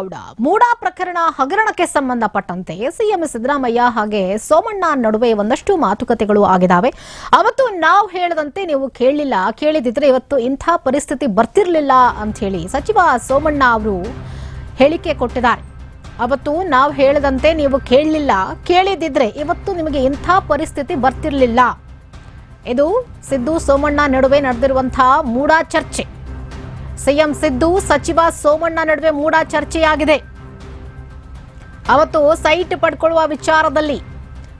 ಗೌಡ. ಮೂಡಾ ಪ್ರಕರಣ ಹಗರಣಕ್ಕೆ ಸಂಬಂಧಪಟ್ಟಂತೆ ಸಿಎಂ ಸಿದ್ದರಾಮಯ್ಯ ಹಾಗೆ ಸೋಮಣ್ಣ ನಡುವೆ ಒಂದಷ್ಟು ಮಾತುಕತೆಗಳು ಆಗಿದಾವೆ. ಅವತ್ತು ನಾವು ಹೇಳದಂತೆ ನೀವು ಕೇಳಲಿಲ್ಲ ಕೇಳಿದಿದ್ರೆ ಇವತ್ತು ಇಂಥ ಪರಿಸ್ಥಿತಿ ಬರ್ತಿರ್ಲಿಲ್ಲ ಅಂತ ಹೇಳಿ ಸಚಿವ ಸೋಮಣ್ಣ ಅವರು ಹೇಳಿಕೆ ಕೊಟ್ಟಿದ್ದಾರೆ. ಅವತ್ತು ನಾವು ಹೇಳದಂತೆ ನೀವು ಕೇಳಲಿಲ್ಲ. ಕೇಳಿದಿದ್ರೆ ಇವತ್ತು ನಿಮಗೆ ಇಂಥ ಪರಿಸ್ಥಿತಿ ಬರ್ತಿರ್ಲಿಲ್ಲ. ಇದು ಸಿದ್ದು ಸೋಮಣ್ಣ ನಡುವೆ ನಡೆದಿರುವಂತಹ ಮೂಡಾ ಚರ್ಚೆ. ಸಿಎಂ ಸಿದ್ದು ಸಚಿವ ಸೋಮಣ್ಣ ನಡುವೆ ಮೂಡ ಚರ್ಚೆಯಾಗಿದೆ. ಅವತ್ತು ಸೈಟ್ ಪಡ್ಕೊಳ್ಳುವ ವಿಚಾರದಲ್ಲಿ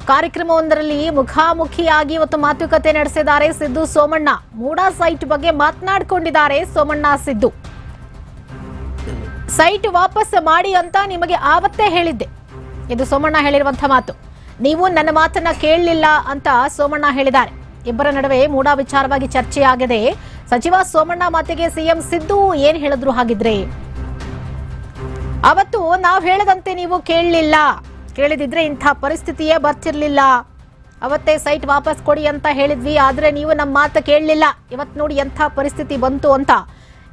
ಕಾರ್ಯಕ್ರಮವೊಂದರಲ್ಲಿ ಮುಖಾಮುಖಿಯಾಗಿ ಇವತ್ತು ಮಾತುಕತೆ ನಡೆಸಿದ್ದಾರೆ ಸಿದ್ದು ಸೋಮಣ್ಣ. ಮೂಡ ಸೈಟ್ ಬಗ್ಗೆ ಮಾತನಾಡಿಕೊಂಡಿದ್ದಾರೆ ಸೋಮಣ್ಣ ಸಿದ್ದು. ಸೈಟ್ ವಾಪಸ್ ಮಾಡಿ ಅಂತ ನಿಮಗೆ ಆವತ್ತೇ ಹೇಳಿದ್ದೆ. ಇದು ಸೋಮಣ್ಣ ಹೇಳಿರುವಂತಹ ಮಾತು. ನೀವು ನನ್ನ ಮಾತನ್ನ ಕೇಳಲಿಲ್ಲ ಅಂತ ಸೋಮಣ್ಣ ಹೇಳಿದ್ದಾರೆ. ಇಬ್ಬರ ನಡುವೆ ಮೂಡ ವಿಚಾರವಾಗಿ ಚರ್ಚೆಯಾಗಿದೆ. ಸಚಿವ ಸೋಮಣ್ಣ ಮಾತಿಗೆ ಸಿಎಂ ಸಿದ್ದು ಏನ್ ಹೇಳಿದ್ರು ಹಾಗಿದ್ರೆ? ಅವತ್ತು ನಾವು ಹೇಳದಂತೆ ನೀವು ಕೇಳಲಿಲ್ಲ. ಕೇಳಿದಿದ್ರೆ ಇಂಥ ಪರಿಸ್ಥಿತಿಯೇ ಬರ್ತಿರ್ಲಿಲ್ಲ. ಅವತ್ತೇ ಸೈಟ್ ವಾಪಸ್ ಕೊಡಿ ಅಂತ ಹೇಳಿದ್ವಿ, ಆದ್ರೆ ನೀವು ನಮ್ಮ ಮಾತು ಕೇಳಲಿಲ್ಲ. ಇವತ್ತು ನೋಡಿ ಎಂಥ ಪರಿಸ್ಥಿತಿ ಬಂತು ಅಂತ.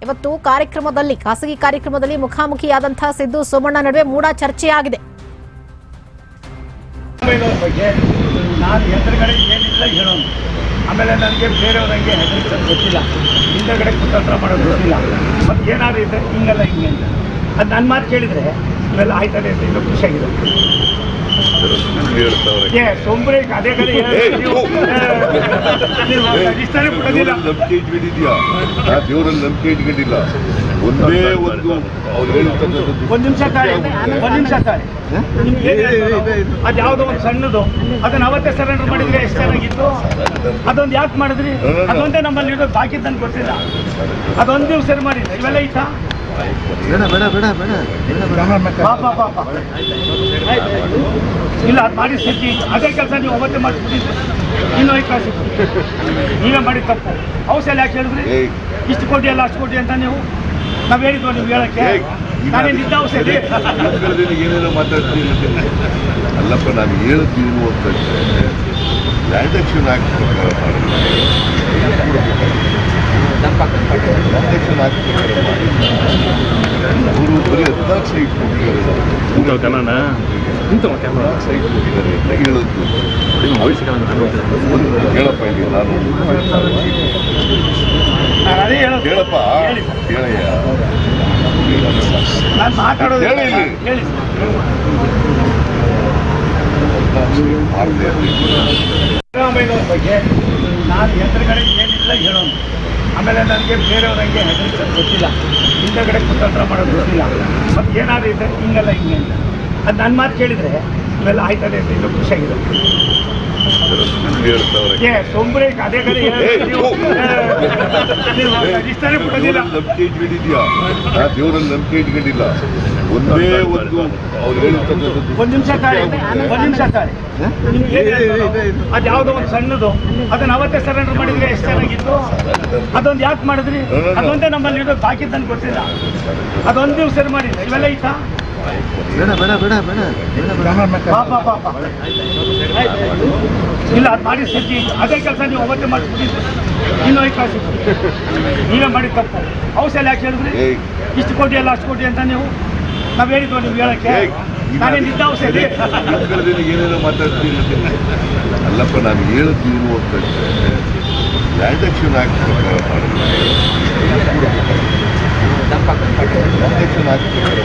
ಇವತ್ತು ಕಾರ್ಯಕ್ರಮದಲ್ಲಿ, ಖಾಸಗಿ ಕಾರ್ಯಕ್ರಮದಲ್ಲಿ ಮುಖಾಮುಖಿಯಾದಂತಹ ಸಿದ್ದು ಸೋಮಣ್ಣ ನಡುವೆ ಮೂಡ ಚರ್ಚೆಯಾಗಿದೆ. ಆಗಿದೆ ನಾನು ಆಮೇಲೆ ನನಗೆ ಬೇರೆಯವ್ರಂಗೆ ಹೆದರಿಸೋದು ಗೊತ್ತಿಲ್ಲ. ಹಿಂದೆಗಡೆ ಕುತಂತ್ರ ಮಾಡೋದು ಗೊತ್ತಿಲ್ಲ. ಮತ್ತು ಏನಾದರೂ ಇದ್ದರೆ ಹಿಂಗಲ್ಲ ಹಿಂಗೆ ಅಂತ. ಅದು ನನ್ನ ಮಾತು ಕೇಳಿದರೆ ಇವೆಲ್ಲ ಆಯ್ತದೆ ಅಂತ ಇನ್ನೂ ಖುಷಿಯಾಗಿದೆ. ನಂಬಿಕೆ ಇಟ್ಕೊಂಡಿದ್ಯಾ ನಾ ದೇವರಲ್ಲಿ ನಂಬಿಕೆ ಇಟ್ಕೊಂಡಿಲ್ಲ ಒಂದೇ ಒಂದು ಅವ್ರು ಹೇಳ್ತಕ್ಕಂಥದ್ದು ಒಂದು ನಿಮಿಷ ತಾಳಿ. ಒಂದು ನಿಮಿಷ ತಾಳಿ. ಅದು ಯಾವುದೋ ಒಂದು ಸಣ್ಣದು. ಅದನ್ನ ಅವತ್ತೇ ಸರೆಂಡರ್ ಮಾಡಿದ್ರೆ ಎಷ್ಟು ಚೆನ್ನಾಗಿತ್ತು? ಅದೊಂದು ಯಾಕೆ ಮಾಡಿದ್ರಿ? ಅದೊಂದೇ ನಮ್ಮಲ್ಲಿ ಇರೋದು ಬಾಕಿ ತಂದು ಕೊಟ್ಟಿಲ್ಲ. ಅದೊಂದು ನೀವು ಸರಿ ಮಾಡಿ ಇವೆಲ್ಲ ಇತ್ತಾ ಬೇಡ ಬೇಡ ಬೇಡ ಬೇಡ. ಪಾಪ ಪಾಪ ಇಲ್ಲ ಅದು ಮಾಡಿ ಸಜ್ಜಿ ಅದೇ ಕೆಲಸ ನೀವು ಒಬ್ಬತ್ತೆ ಮಾಡಿಸ್ಬಿಟ್ಟಿದ್ರಿ. ಇನ್ನೂ ಐದು ಕಾಸು ನೀವೇ ಮಾಡಿ ತಪ್ಪು. ಔಷಧ ಯಾಕೆ ಹೇಳಿದ್ರಿ. ಇಷ್ಟು ಕೋಟಿ ಅಲ್ಲ ಅಷ್ಟು ಕೋಟಿ ಅಂತ ನೀವು? ನಾವು ಹೇಳಿದ್ವಿ ನೀವು ಹೇಳಕ್ಕೆ? ನಾನೇನು ಇದ್ದ ಔಷಧಿ ಏನೇನೋ ಮಾತಾಡ್ತೀನಿ ಅಲ್ಲಪ್ಪ ನಾನು ಹೇಳ್ತೀನಿ ಅಂತ ಲ್ಯಾಂಡ್ ಆಕ್ಷನ್ ಆಕ್ಟ್ ಪ್ರಕಾರ ಪಕ್ಕದ ಆಕ್ಷನ್ ಆಕ್ಟ್ ಪ್ರಕಾರ ಮಾಡಿ ಅವರು ಬರೀ ಹದಿನಾಲ್ಕು ಸೈಟ್ ಕೊಟ್ಟಿದ್ದಾರೆ ಹದಿನಾಲ್ಕು ಸೈಟ್ ಕೊಟ್ಟಿದ್ದಾರೆ ಅಂತ ಹೇಳೋದು ಹೇಳಪ್ಪ ಇಲ್ಲಿ ನಾನು ಹೇಳಪ್ಪ ಹೇಳಿ ಹೇಳಯ್ಯ ಹೇಳಿ ಇಲ್ಲಿ. ಬಗ್ಗೆ ನಾನು ಎದುರುಗಡೆ ಏನಿಲ್ಲ ಹೇಳೋನು. ಆಮೇಲೆ ನನಗೆ ಬೇರೆಯವ್ರಂಗೆ ಹೆದರಿಸೋದು ಗೊತ್ತಿಲ್ಲ. ಹಿಂದಗಡೆ ಕುತಂತ್ರ ಮಾಡೋದು ಗೊತ್ತಿಲ್ಲ. ಮತ್ತು ಏನಾದರೂ ಇದ್ದರೆ ಹಿಂಗಲ್ಲ ಹಿಂಗೆ ಅಂತ. ಅದು ನನ್ನ ಮಾತು ಕೇಳಿದರೆ ಇವೆಲ್ಲ ಆಯ್ತದೆ ಅಂತ ಇನ್ನೂ ಖುಷಿಯಾಗಿದೆ ನಂಬಿಕೆ ಇಟ್ಕೊಂಡಿದ್ಯಾ? ದೇವರಲ್ಲಿ ನಂಬಿಕೆ ಇಟ್ಕೊಂಡಿಲ್ಲ. ಒಂದೇ ಒಂದು ಅವ್ರು ಹೇಳ್ತಕ್ಕಂಥದ್ದು ಒಂದು ನಿಮಿಷ ತಾಳಿ ಒಂದು ನಿಮಿಷ ತಾಳಿ. ಅದು ಯಾವುದೋ ಒಂದು ಸಣ್ಣದು. ಅದನ್ನ ಅವತ್ತೇ ಸರೆಂಡರ್ ಮಾಡಿದ್ರೆ ಎಷ್ಟು ಚೆನ್ನಾಗಿತ್ತು? ಅದೊಂದು ಯಾಕೆ ಮಾಡಿದ್ರಿ? ಅದೊಂದೇ ನಮ್ಮಲ್ಲಿ ಇಡೋದು ಬಾಕಿ ತಂದು ಗೊತ್ತಿಲ್ಲ ಅದೊಂದು ನೀವು ಸರಿ ಮಾಡಿ. ಇವೆಲ್ಲ ಐತಾ ಬೇಡ ಬೇಡ ಬೇಡ ಬೇಡ. ಪಾಪ ಪಾಪ ಇಲ್ಲ ಅದು ಮಾಡಿ ಸಿದ್ಧಿ ಅದೇ ಕೆಲಸ ನೀವು ಅವತ್ತೇ ಮಾಡಿಸ್ಬಿಟ್ಟಿದ್ದೀರಿ ಇನ್ನೂ ಐದು ಕಾಸು ನೀವೇ ಮಾಡಿ ತಪ್ಪು. ಔಷಧ ಯಾಕೆ ಹೇಳಿದ್ರಿ. ಇಷ್ಟು ಕೋಟಿ ಅಲ್ಲ ಅಷ್ಟು ಕೋಟಿ ಅಂತ ನೀವು? ನಾವು ಹೇಳಿದ್ವು ನೀವು ಹೇಳಕ್ಕೆ? ನಾನೇನು ಇದ್ದ ಔಷಧಿ ಇದ್ರಲ್ಲಿ ಏನೇನೋ ಮಾತಾಡ್ತೀನಿ ಅಲ್ಲಪ್ಪ ನಾನು ಹೇಳಿದ್ದೀನಿ ಅಂತ. ಲ್ಯಾಂಡ್ ಆಕ್ಷನ್ ಪ್ರಕಾರ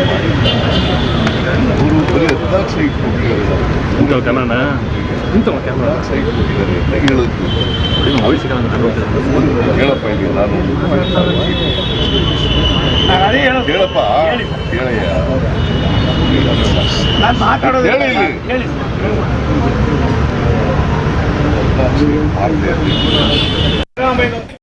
ಮಾಡಿ ಅವರು ಬರೀ ಹದಿನಾಲ್ಕು ಸೈಟ್ ಕೊಟ್ಟಿದ್ದಾರೆ ಸೈಟ್ ಹೇಳೋದು ಹೇಳಪ್ಪ ಇಲ್ಲಿ ನಾನು ಹೇಳಪ್ಪ ಹೇಳಿ ಹೇಳಯ್ಯ ನಾನು ಮಾತಾಡೋದು ಹೇಳಿ. ಹೇಳಿ ಮಾಡದೆ ಸಿದ್ದರಾಮಯ್ಯನವ್ರು